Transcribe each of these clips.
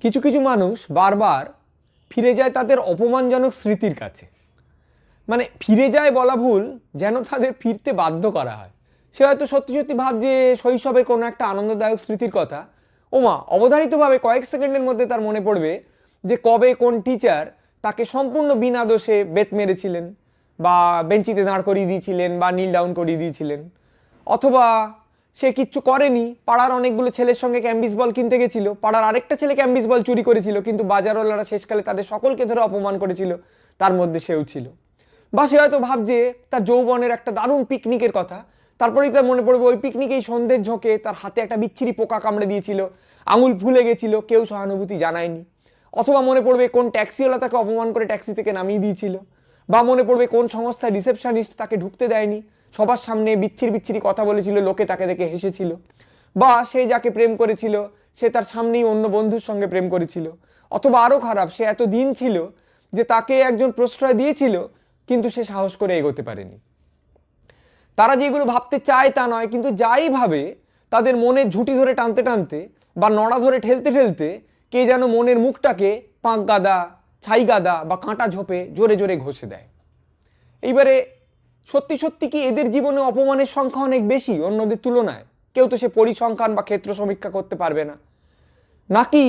কিছু কিছু মানুষ বারবার ফিরে যায় তাদের অপমানজনক স্মৃতির কাছে। মানে ফিরে যায় বলা ভুল যেন তাদের ফিরতে বাধ্য করা হয়। সে হয়তো সত্যি সত্যি ভাব যে শৈশবের কোনো একটা আনন্দদায়ক স্মৃতির কথা। ওমা, অবধারিতভাবে কয়েক সেকেন্ডের মধ্যে তার মনে পড়বে যে কবে কোন টিচার তাকে সম্পূর্ণ বিনা দোষে বেত মেরেছিলেন বা বেঞ্চিতে দাঁড় করিয়ে দিয়েছিলেন বা নীল ডাউন করিয়ে দিয়েছিলেন। অথবা সে কিচ্ছু করেনি। পাড়ার অনেকগুলো ছেলের সঙ্গে ক্যাম্বিস বল কিনতে গেছিল। পাড়ার আরেকটা ছেলে ক্যাম্বিস বল চুরি করেছিল, কিন্তু বাজারওয়ালারা শেষকালে তাদের সকলকে ধরে অপমান করেছিল। তার মধ্যে সেও ছিল। বা সে হয়তো ভাবছে, তার যৌবনের একটা দারুণ পিকনিকের কথা। তারপরেই তার মনে পড়বে, ওই পিকনিকেই সন্ধ্যের ঝোঁকে তার হাতে একটা বিচ্ছিরি পোকা কামড়ে দিয়েছিল। আঙুল ফুলে গেছিল, কেউ সহানুভূতি জানায়নি। অথবা মনে পড়বে, কোন ট্যাক্সিওয়ালা তাকে অপমান করে ট্যাক্সি থেকে নামিয়ে দিয়েছিল। বা মনে পড়বে, কোন সংস্থার রিসেপশনিস্ট তাকে ঢুকতে দেয়নি। সবার সামনে বিচ্ছির বিচ্ছিরি কথা বলেছিল, লোকে তাকে দেখে হেসেছিল। বা সে যাকে প্রেম করেছিল, সে তার সামনেই অন্য বন্ধুর সঙ্গে প্রেম করেছিল। অথবা আরও খারাপ, সে এত দিন ছিল যে তাকে একজন প্রশ্রয় দিয়েছিল, কিন্তু সে সাহস করে এগোতে পারেনি। তারা যেগুলো ভাবতে চায় তা নয়, কিন্তু যাই ভাবে তাদের মনের ঝুঁটি ধরে টানতে টানতে বা নড়া ধরে ঠেলতে ঠেলতে কে যেন মনের মুখটাকে পাঁক গাদা, ছাই গাদা বা কাঁটা ঝোপে জোরে জোরে ঘষে দেয়। এইবারে সত্যি সত্যি কি এদের জীবনে অপমানের সংখ্যা অনেক বেশি অন্যদের তুলনায়? কেউ তো সে পরিসংখ্যান বা ক্ষেত্র সমীক্ষা করতে পারবে না। নাকি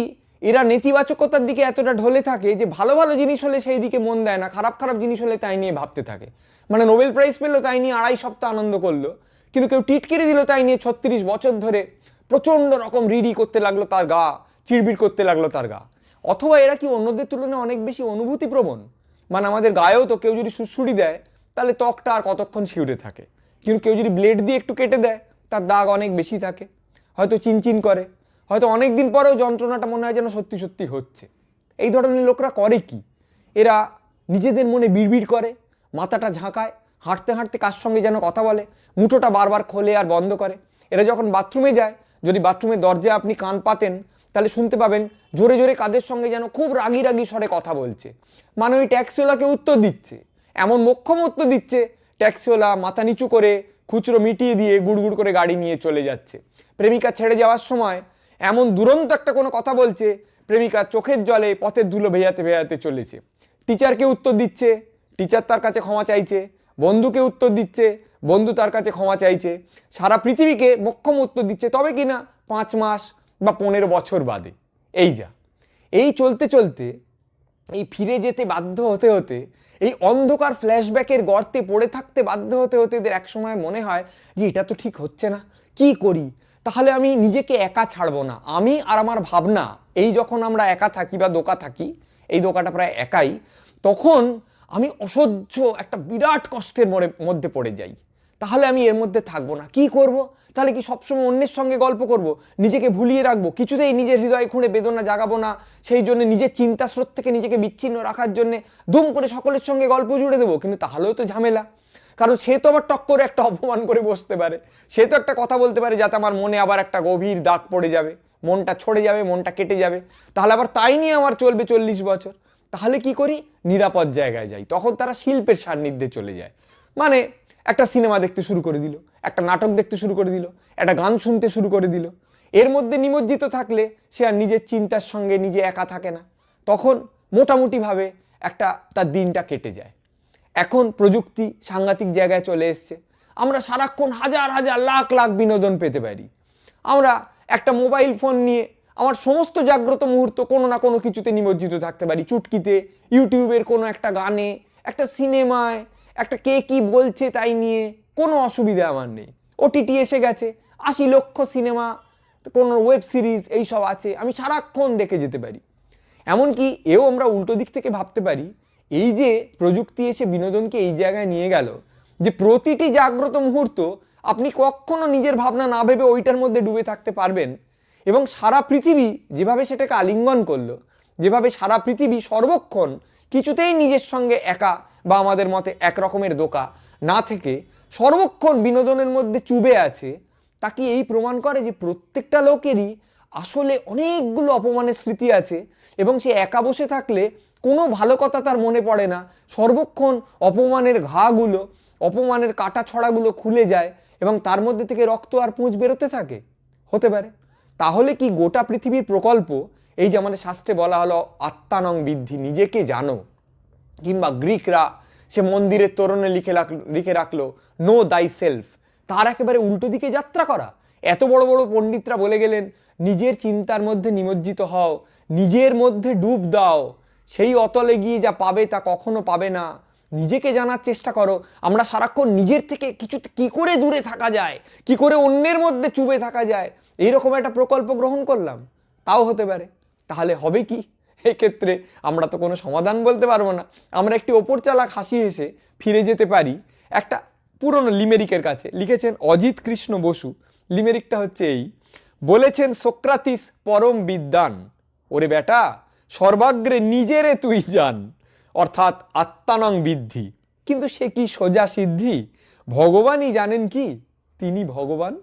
এরা নেতিবাচকতার দিকে এতটা ঢলে থাকে যে ভালো ভালো জিনিস হলে সেই দিকে মন দেয় না, খারাপ খারাপ জিনিস হলে তাই নিয়ে ভাবতে থাকে। মানে নোবেল প্রাইজ পেল তাই নিয়ে আড়াই সপ্তাহ আনন্দ করল, কিন্তু কেউ টিটকিরি দিল তাই নিয়ে ছত্রিশ বছর ধরে প্রচণ্ড রকম রিডি করতে লাগল তার গা, চিড়বিড় করতে লাগল তার গা। অথবা এরা কি অন্যদের তুলনায় অনেক বেশি অনুভূতিপ্রবণ? মানে আমাদের গায়েও তো কেউ যদি সুড়সুড়ি দেয় তাহলে ত্বকটা আর কতক্ষণ শিউরে থাকে? কিন্তু কেউ যদি ব্লেড দিয়ে একটু কেটে দেয়, তার দাগ অনেক বেশি থাকে। হয়তো চিনচিন করে। হয়তো অনেক দিন পরেও যন্ত্রণাটা মনে হয় যেন সত্যি সত্যি হচ্ছে। এই ধরনের লোকরা করে কি? এরা নিজেদের মনে বিড়বিড় করে, মাথাটা ঝাঁকায়, হাঁটতে হাঁটতে কার সঙ্গে যেন কথা বলে, মুঠোটা বারবার খোলে আর বন্ধ করে। এরা যখন বাথরুমে যায়, যদি বাথরুমের দরজায় আপনি কান পাতেন, তাহলে শুনতে পাবেন জোরে জোরে কাদের সঙ্গে যেন খুব রাগি রাগি স্বরে কথা বলছে। মানে ওই ট্যাক্সিওয়ালাকে উত্তর দিচ্ছে। এমন মোক্ষম উত্তর দিচ্ছে, ট্যাক্সিওয়ালা মাথা নিচু করে খুচরো মিটিয়ে দিয়ে গুড়গুড় করে গাড়ি নিয়ে চলে যাচ্ছে। প্রেমিকা ছেড়ে যাওয়ার সময় এমন দুরন্ত একটা কোনো কথা বলছে, প্রেমিকা চোখের জলে পথের ধুলো ভেজাতে ভেজাতে চলেছে। টিচারকে উত্তর দিচ্ছে টিচার তার কাছে ক্ষমা চাইছে বন্ধুকে উত্তর দিচ্ছে, বন্ধু তার কাছে ক্ষমা চাইছে। সারা পৃথিবীকে মোক্ষম উত্তর দিচ্ছে তবে কি না পাঁচ মাস বা পনেরো বছর বাদে। এই যা। এই চলতে চলতে এই ফিরে যেতে বাধ্য হতে হতে, এই অন্ধকার ফ্ল্যাশব্যাকের গর্তে পড়ে থাকতে বাধ্য হতে হতে এদের একসময় মনে হয় যে এটা তো ঠিক হচ্ছে না, কি করি? তাহলে আমি নিজেকে একা ছাড়বো না। আমি আর আমার ভাবনা, এই যখন আমরা একা থাকি বা দোকা থাকি, এই দোকাটা প্রায় একাই, তখন আমি অসহ্য একটা বিরাট কষ্টের মধ্যে পড়ে যাই। তাহলে আমি এর মধ্যে থাকব না। কি করব? তাহলে কি সবসময় অন্যের সঙ্গে গল্প করব? নিজেকে ভুলিয়ে রাখব? কিছুতেই নিজের হৃদয় খুঁড়ে বেদনা জাগাবো না। সেই জন্য নিজের চিন্তা স্রোত থেকে নিজেকে বিচ্ছিন্ন রাখার জন্য দুম করে সকলের সঙ্গে গল্প জুড়ে দেবো। কিন্তু তাহলেও তো ঝামেলা। কারণ সে তো আবার টক করে একটা অপমান করে বসতে পারে। সে তো একটা কথা বলতে পারে যাতে আমার মনে আবার একটা গভীর দাগ পড়ে যাবে। মনটা ছড়ে যাবে, মনটা কেটে যাবে। তাহলে আবার তাই নিয়ে আমার চলবে চল্লিশ বছর। তাহলে কি করি? নিরাপদ জায়গায় যাই। তখন তারা শিল্পের সান্নিধ্যে চলে যায়। মানে একটা সিনেমা দেখতে শুরু করে দিল, একটা নাটক দেখতে শুরু করে দিল, একটা গান শুনতে শুরু করে দিল। এর মধ্যে নিমজ্জিত থাকলে সে আর নিজের চিন্তার সঙ্গে নিজে একা থাকে না। তখন মোটামুটিভাবে একটা তার দিনটা কেটে যায়। এখন প্রযুক্তি সাংঘাতিক জায়গায় চলে এসছে। আমরা সারাক্ষণ হাজার হাজার, লাখ লাখ বিনোদন পেতে পারি। আমরা একটা মোবাইল ফোন নিয়ে আমার সমস্ত জাগ্রত মুহূর্ত কোনো না কোনো কিছুতে নিমজ্জিত থাকতে পারি। চুটকিতে, ইউটিউবের কোনো একটা গানে, একটা সিনেমায় একটা কে কি বলছে তাই নিয়ে কোনো অসুবিধা আমার নেই। ওটিটি এসে গেছে, আশি লক্ষ সিনেমা, কোনো ওয়েব সিরিজ এই সব আছে, আমি সারাক্ষণ দেখে যেতে পারি। এমনকি এও আমরা উল্টো দিক থেকে ভাবতে পারি, এই যে প্রযুক্তি এসে বিনোদনকে এই জায়গায় নিয়ে গেল, যে প্রতিটি জাগ্রত মুহূর্ত আপনি কখনো নিজের ভাবনা না ভেবে ওইটার মধ্যে ডুবে থাকতে পারবেন এবং সারা পৃথিবী যেভাবে সেটাকে আলিঙ্গন করল যেভাবে সারা পৃথিবী সর্বক্ষণ কিছুতেই নিজের সঙ্গে একা বা আমাদের মতে এক রকমের দোকা না থেকে সর্বক্ষণ বিনোদনের মধ্যে চুবে আছে, তা কি এই প্রমাণ করে যে প্রত্যেকটা লোকেরই আসলে অনেকগুলো অপমানের স্মৃতি আছে এবং সে একা বসে থাকলে কোনো ভালো কথা তার মনে পড়ে না? সর্বক্ষণ অপমানের ঘাগুলো, অপমানের কাটা ছড়াগুলো খুলে যায় এবং তার মধ্যে থেকে রক্ত আর পুঁজ বেরোতে থাকে? হতে পারে। তাহলে কি গোটা পৃথিবীর প্রকল্প এই যে আমাদের শাস্ত্রে বলা হলো, আত্মানং বৃদ্ধি, নিজেকে জানো। কিংবা গ্রিকরা সে মন্দিরের তোরণে লিখে রাখল লিখে রাখল নো দাই সেলফ তার একেবারে উল্টো দিকে যাত্রা করা। এত বড় বড় পণ্ডিতরা বলে গেলেন, নিজের চিন্তার মধ্যে নিমজ্জিত হও, নিজের মধ্যে ডুব দাও। সেই অতলে গিয়ে যা পাবে তা কখনো পাবে না। নিজেকে জানার চেষ্টা করো। আমরা সারাক্ষণ নিজের থেকে কিছু কি করে দূরে থাকা যায়? কি করে অন্যের মধ্যে চুবে থাকা যায়? এইরকম একটা প্রকল্প গ্রহণ করলাম। তাও হতে পারে। তাহলে হবে কি? এক্ষেত্রে আমরা তো কোনো সমাধান বলতে পারব না। আমরা একটি ওপর চালাক হাসি হেসে ফিরে যেতে পারি। একটা পুরনো লিমেরিকের কাছে। লিখেছেন অজিত কৃষ্ণ বসু। লিমেরিকটা হচ্ছে এই। বলেছেন সোক্রাতিস পরম বিদ্যান ওরে বেটা, সর্বাগ্রে নিজেরে তুই যান অর্থাৎ আত্মানং বৃদ্ধি। কিন্তু সে কি সোজা সিদ্ধি? ভগবানই জানেন কি? তিনি ভগবান।